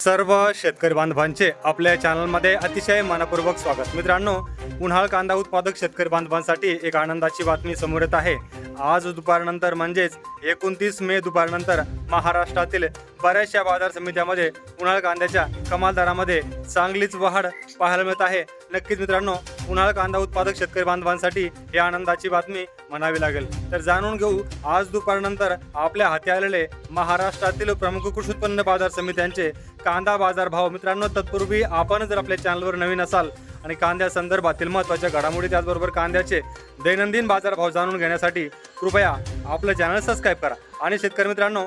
सर्व शेतकरी बांधवांचे आपल्या चॅनलमध्ये अतिशय मनपूर्वक स्वागत. मित्रांनो उन्हाळ कांदा उत्पादक शेतकरी बांधवांसाठी एक आनंदाची बातमी समोर येत आहे. आज दुपारनंतर म्हणजेच एकोणतीस मे दुपारनंतर महाराष्ट्रातील बऱ्याचशा बाजार समित्यामध्ये उन्हाळ कांद्याच्या कमाल दरामध्ये चांगलीच वाढ पाहायला मिळत आहे. नक्कीच मित्रांनो उन्हाळ कांदा उत्पादक शेतकरी बांधवांसाठी ही आनंदाची बातमी म्हणावी लागेल. तर जाणून घेऊ आज दुपारनंतर आपल्या हाती आलेले महाराष्ट्रातील प्रमुख कृषी उत्पन्न बाजार समित्यांचे कांदा बाजार भाव. मित्रांनो तत्पूर्वी आपण जर आपल्या चॅनलवर नवीन असाल आणि कांद्या संदर्भातील महत्त्वाच्या घडामोडी त्याचबरोबर कांद्याचे दैनंदिन बाजारभाव जाणून घेण्यासाठी कृपया आपलं चॅनल सबस्क्राईब करा. आणि शेतकरी मित्रांनो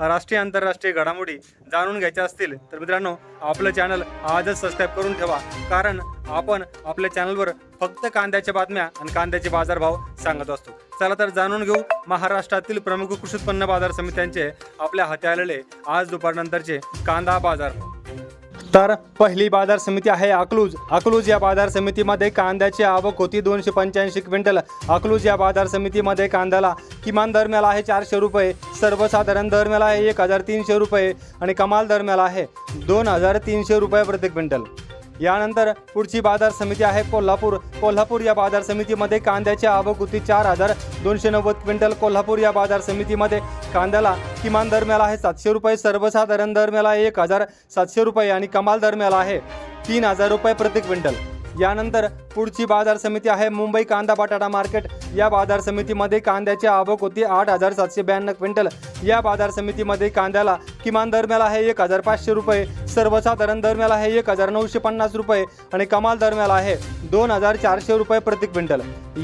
राष्ट्रीय आंतरराष्ट्रीय घडामोडी जाणून घ्यायच्या असतील तर मित्रांनो आपलं चॅनल आजच सबस्क्राईब करून ठेवा. कारण आपण आपल्या चॅनलवर फक्त कांद्याच्या बातम्या आणि कांद्याचे बाजारभाव सांगत असतो. चला तर जाणून घेऊ महाराष्ट्रातील प्रमुख कृषी उत्पन्न बाजार समित्यांचे आपल्या हाती आलेले आज दुपारनंतरचे कांदा बाजारभाव तर पहिली बाजार समिती आहे अकलूज. अकलूज या बाजार समितीमध्ये कांद्याची आवक होती दोनशे पंच्याऐंशी क्विंटल. अकलूज या बाजार समितीमध्ये कांद्याला किमान दरम्याला आहे चारशे रुपये सर्वसाधारण दरम्याला आहे एक हजार तीनशे रुपये आणि कमाल दरम्याला आहे दोन हजार तीनशे रुपये प्रति क्विंटल. यानंतर पुढची बाजार समिती आहे कोल्हापूर. कोल्हापूर या बाजार समितीमध्ये कांद्याची आवक होती चार हजार दोनशे नव्वद क्विंटल. कोल्हापूर या बाजार समितीमध्ये कांद्याला किमान दरम्याला आहे सातशे रुपये सर्वसाधारण दरम्याला एक हजार सातशे रुपये आणि कमाल दरम्याला आहे तीन हजार रुपये प्रति क्विंटल. यानंतर पुढची बाजार समिती आहे मुंबई कांदा बटाटा मार्केट. या बाजार समितीमध्ये कांद्याची आवक होती आठ हजार सातशे ब्याण्णव क्विंटल. या बाजार समितीमध्ये कांद्याला किमान दरम्याला आहे एक हजार पाचशे रुपये सर्वसाधारण दरम्याला आहे एक हजार नऊशे पन्नास रुपये आणि कमाल दरम्याला आहे दोन हजार चारशे रुपये प्रति क्विंटल.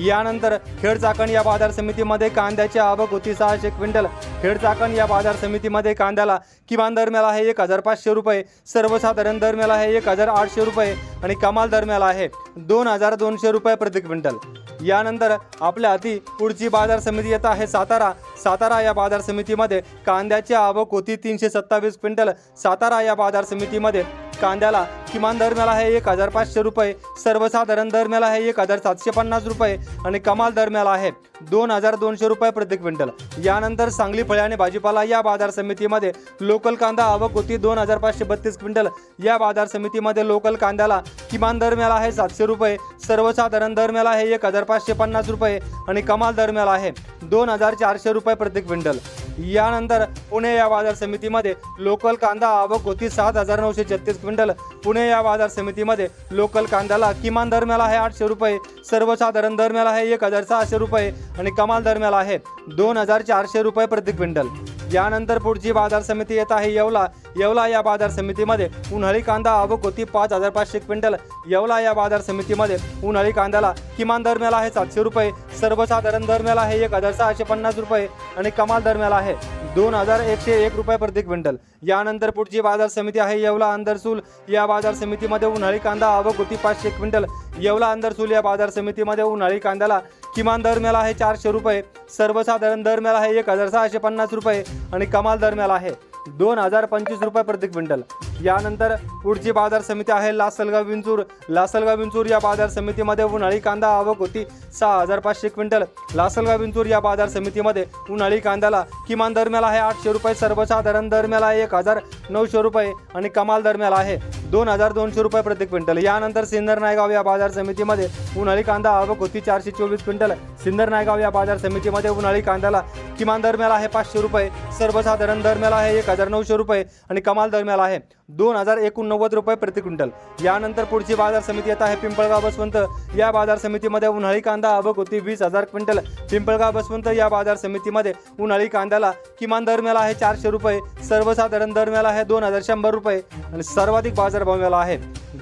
यानंतर खेडचाकण या बाजार समितीमध्ये कांद्याची आवक होती सहाशे क्विंटल. खेडचाकण या बाजार समितीमध्ये कांद्याला किमान दरम्याला आहे एक हजार पाचशे रुपये सर्वसाधारण दरम्याला आहे एक हजार आठशे रुपये. आणि कमाल दरम्यान आहे. दोन हजार दोनशे रुपये प्रति क्विंटल. यानंतर आपल्या अति पुढची बाजार समिती येत आहे. सातारा सातारा या बाजार समितीमध्ये कांद्याची आवक होती तीनशे सत्तावीस क्विंटल. सातारा या बाजार समितीमध्ये कांद्याला किमान दरम्याला आहे एक हजार पाचशे रुपये सर्वसाधारण दरम्याला आहे एक हजार सातशे पन्नास रुपये आणि कमाल दरम्याला आहे दोन हजार दोनशे रुपये प्रति क्विंटल. यानंतर सांगली फळे आणि भाजीपाला या बाजार समितीमध्ये लोकल कांदा आवक होती दोन हजार पाचशे बत्तीस क्विंटल. या बाजार समितीमध्ये लोकल कांद्याला किमान दरम्याला आहे सातशे रुपये सर्वसाधारण दरम्याला आहे एक हजार पाचशे पन्नास रुपये आणि कमाल दरम्याला आहे दोन हजार चारशे रुपये प्रति क्विंटल. यानंतर पुणे या बाजार समितीमध्ये लोकल कांदा आवक होती. सात हजार नऊशे छत्तीस क्विंटल. पुणे या बाजार समितीमध्ये लोकल कांद्याला किमान दरम्याला आहे आठशे रुपये सर्वसाधारण दरम्याला आहे एक हजार सहाशे रुपये आणि कमाल दरम्याला आहे दोन हजार चारशे रुपये प्रति क्विंटल. यानंतर पुढची बाजार समिती येत आहे. येवला येवला या बाजार समितीमध्ये उन्हाळी कांदा आवक होती पाच हजार पाचशे क्विंटल. येवला या बाजार समितीमध्ये उन्हाळी कांद्याला किमान दरम्याला आहे सातशे रुपये. सर्वसाधारण दरम्याला आहे एक हजार सहाशे पन्नास रुपये आणि कमाल दरम्याला आहे दोन हजार एकशे एक रुपये प्रति क्विंटल. यानंतर पुढची बाजार समिती आहे येवला अंदरसूल या बाजार समितीमध्ये उन्हाळी कांदा आवक होती पाचशे क्विंटल. येवला अंदरसूल बाजार समितीमध्ये उन्हाळी कांद्याला किमान दरम्याला आहे चारशे रुपये सर्वसाधारण दरम्याला आहे एक हजार सहाशे पन्नास रुपये आणि कमाल दरम्याला आहे दोन हजार पंचवीस रुपये प्रति क्विंटल. यानंतर पुढची बाजार समिती आहे लासलगाव विंचूर. लासलगाव विंचूर या बाजार समितीमध्ये उन्हाळी कांदा आवक होती. सहा हजार पाचशे क्विंटल. लासलगाव विंचूर या बाजार समितीमध्ये उन्हाळी कांद्याला किमान दरम्याला आहे आठशे रुपये सर्वसाधारण दरम्याला आहे एक हजार नऊशे रुपये आणि कमाल दरम्याला आहे दोन हजार दोनशे रुपये प्रति क्विंटल. यानंतर सिन्नर नायगाव या बाजार समितीमध्ये उन्हाळी कांदा आवक होती चारशे चोवीस क्विंटल. सिन्नर नायगाव या बाजार समितीमध्ये उन्हाळी कांद्याला किमान दरम्याला आहे पाचशे रुपये सर्वसाधारण दरम्याला आहे एक हजार नऊशे रुपये आणि कमाल दरम्याला आहे दोन हजार एकोणनव्वद रुपये प्रति क्विंटल. यानंतर पुढची बाजार समिती येत आहे पिंपळगाव बसवंत. या बाजार समितीमध्ये उन्हाळी कांदा आवक होती वीस हजार क्विंटल. पिंपळगाव बसवंत या बाजार समितीमध्ये उन्हाळी कांद्याला किमान दरम्याला आहे चारशे रुपये. सर्वसाधारण दरम्याला आहे दोन हजार शंभर रुपये. आणि सर्वाधिक बाजारभाव मिळाला आहे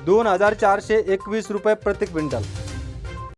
दोन हजार चारशे एकवीस रुपये प्रति क्विंटल.